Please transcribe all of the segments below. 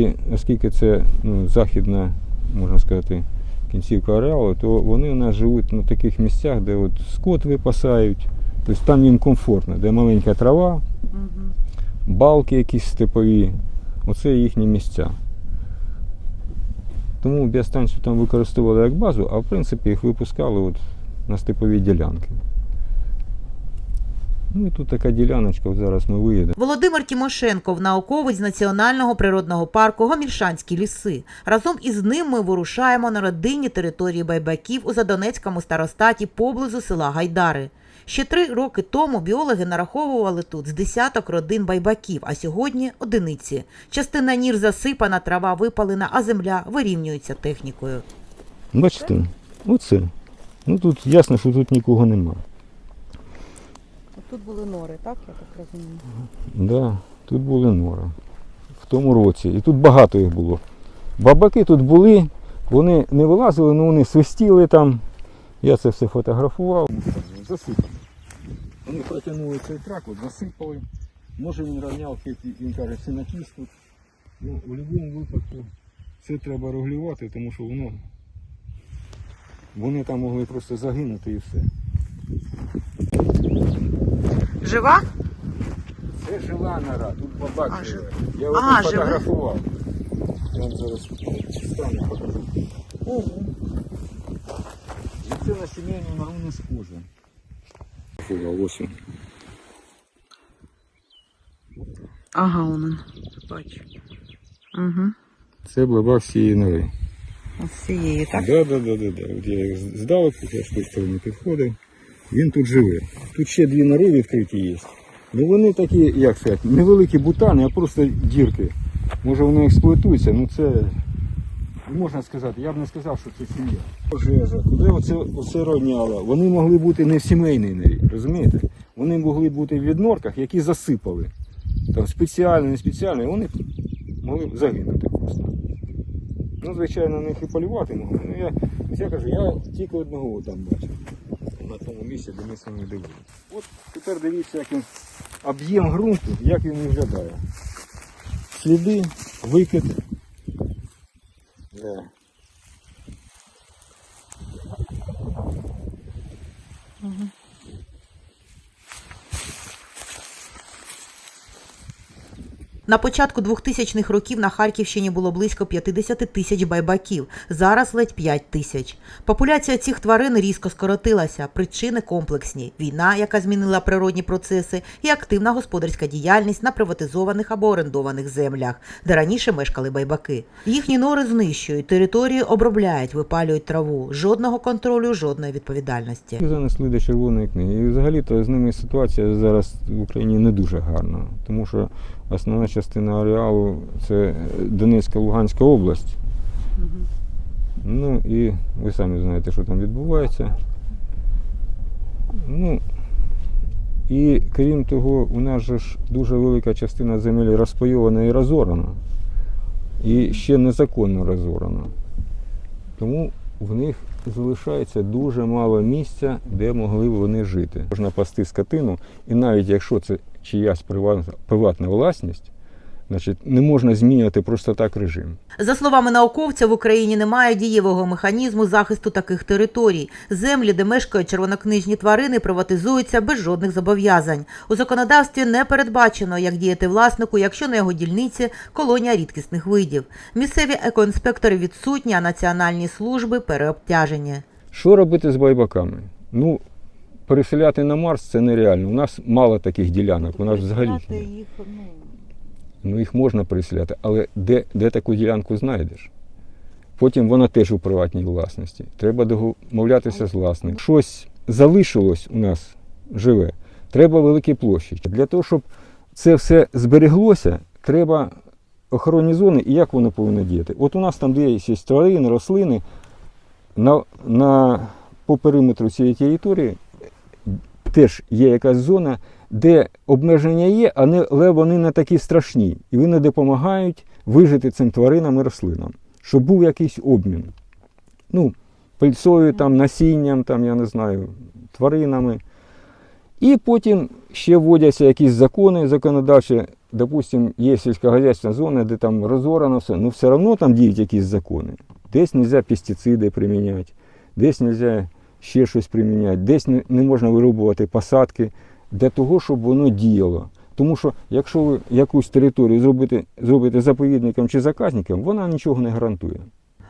І оскільки це ну, західна, можна сказати, кінцівка ареалу, то вони у нас живуть на таких місцях, де от скот випасають, тобто там їм комфортно, де маленька трава, балки якісь степові, оце їхні місця. Тому біостанцію там використовували як базу, а в принципі їх випускали от на степові ділянки. Ну і тут така діляночка, от зараз ми виїдемо. Володимир Тимошенков, науковець Національного природного парку Гомільшанські ліси. Разом із ним ми вирушаємо на родинні території байбаків у Задонецькому старостаті поблизу села Гайдари. Ще три роки тому біологи нараховували тут з десяток родин байбаків, а сьогодні одиниці. Частина нір засипана, трава випалена, а земля вирівнюється технікою. Бачите, оце. Ну тут ясно, що тут нікого нема. Тут були нори, так? Я так розумію. Да, тут були нори. В тому році. І тут багато їх було. Бабаки тут були, вони не вилазили, але вони свистіли там. Я це все фотографував. Засипано. Вони протягнули цей трак, от засипали. Може він рівняв, він каже, це накіс тут. Ну, в будь-якому випадку це треба регулювати, тому що воно. Вони там могли просто загинути і все. Жива? Це жила нора, тут бабак А, жив- Я А, тут фотографував. Я вам зараз стану покажу. І це на сімейну нору не схоже. Ось він. Ага, он бачу. Угу. Це баба всієї нори. Ось цієї, Так, да, да, да, да, да. От я їх здалеку, я з тієї сторони підходив. Він тут живе. Тут ще дві нори відкриті є. Ну вони такі, як сказати, невеликі бутани, а просто дірки. Може вони експлуатуються, ну це можна сказати, я б не сказав, що це сім'я. Пожежа, куди оце, оце роняло? Вони могли бути не в сімейній норі, розумієте? Вони могли бути в віднорках, які засипали. Там спеціально, не спеціально, і вони могли б загинути просто. Ну, звичайно, них і полювати могли. Ну, я, я кажу, я тільки одного там бачив. На тому місці, де ми з вами дивилися. От тепер дивіться, як він об'єм ґрунту, як він виглядає. Сліди, викид. Да. На початку 2000-х років на Харківщині було близько 50 тисяч байбаків, зараз ледь 5 тисяч. Популяція цих тварин різко скоротилася. Причини комплексні: війна, яка змінила природні процеси, і активна господарська діяльність на приватизованих або орендованих землях, де раніше мешкали байбаки. Їхні нори знищують, території обробляють, випалюють траву. Жодного контролю, жодної відповідальності. Занесли до червоної книги. І взагалі-то з ними ситуація зараз в Україні не дуже гарна, тому що основна частина ареалу це Донецька, Луганська область. Ну і ви самі знаєте, що там відбувається. Ну, і крім того, у нас же ж дуже велика частина земель розпайована і розорана. І ще незаконно розорана. Тому в них залишається дуже мало місця, де могли б вони жити. Можна пасти скотину, і навіть якщо це чиясь приватна, приватна власність, значить не можна змінювати просто так режим. За словами науковця, в Україні немає дієвого механізму захисту таких територій. Землі, де мешкають червонокнижні тварини, приватизуються без жодних зобов'язань. У законодавстві не передбачено, як діяти власнику, якщо на його дільниці колонія рідкісних видів. Місцеві екоінспектори відсутні, а національні служби переобтяжені. Що робити з байбаками? Ну, переселяти на Марс це нереально. У нас мало таких ділянок, у нас взагалі їх ну, Ну їх можна переселяти, але де, де таку ділянку знайдеш? Потім вона теж у приватній власності. Треба домовлятися з власником. Щось залишилось у нас живе, треба великі площі. Для того, щоб це все збереглося, треба охоронні зони і як воно повинно діяти. От у нас там де є тварини, рослини, на, на, по периметру цієї території теж є якась зона, де обмеження є, але вони не такі страшні. І вони допомагають вижити цим тваринам і рослинам, щоб був якийсь обмін. Ну, пильцою, там, насінням, там, я не знаю, тваринами. І потім ще вводяться якісь закони законодавчі допустим, є сільськогосподарська зона, де там розорано все, ну все одно там діють якісь закони. Десь не можна пестициди приміняти, десь не можна ще щось приміняти, десь не, можна вирубувати посадки для того, щоб воно діяло. Тому що якщо ви якусь територію зробите, зробите заповідником чи заказником, вона нічого не гарантує.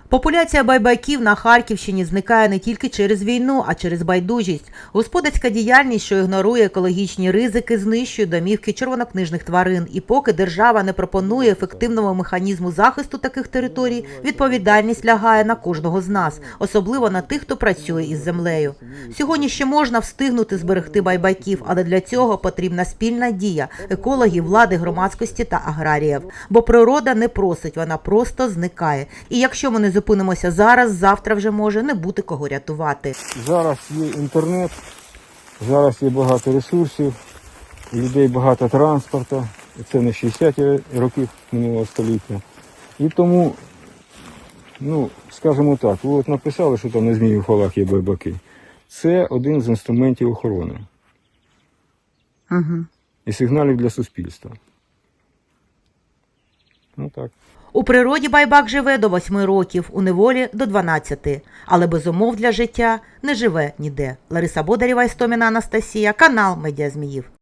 Популяція байбаків на Харківщині зникає не тільки через війну, а через байдужість. Господарська діяльність, що ігнорує екологічні ризики, знищує домівки червонокнижних тварин. І поки держава не пропонує ефективного механізму захисту таких територій, відповідальність лягає на кожного з нас, особливо на тих, хто працює із землею. Сьогодні ще можна встигнути зберегти байбаків, але для цього потрібна спільна дія екологів, влади, громадськості та аграріїв. Бо природа не просить, вона просто зникає. І якщо ми не зупинимося зараз, завтра вже може не бути кого рятувати. Зараз є інтернет, зараз є багато ресурсів, у людей багато транспорту. Це не 60-ті років минулого століття. І тому, ну, скажімо так, ви от написали, що там на змії в холах є байбаки. Це один з інструментів охорони Угу. і сигналів для суспільства. Ну так. У природі байбак живе до 8 років, у неволі до 12, але без умов для життя не живе ніде. Лариса Бодарєва, Істоміна Анастасія, канал Медіа Зміїв.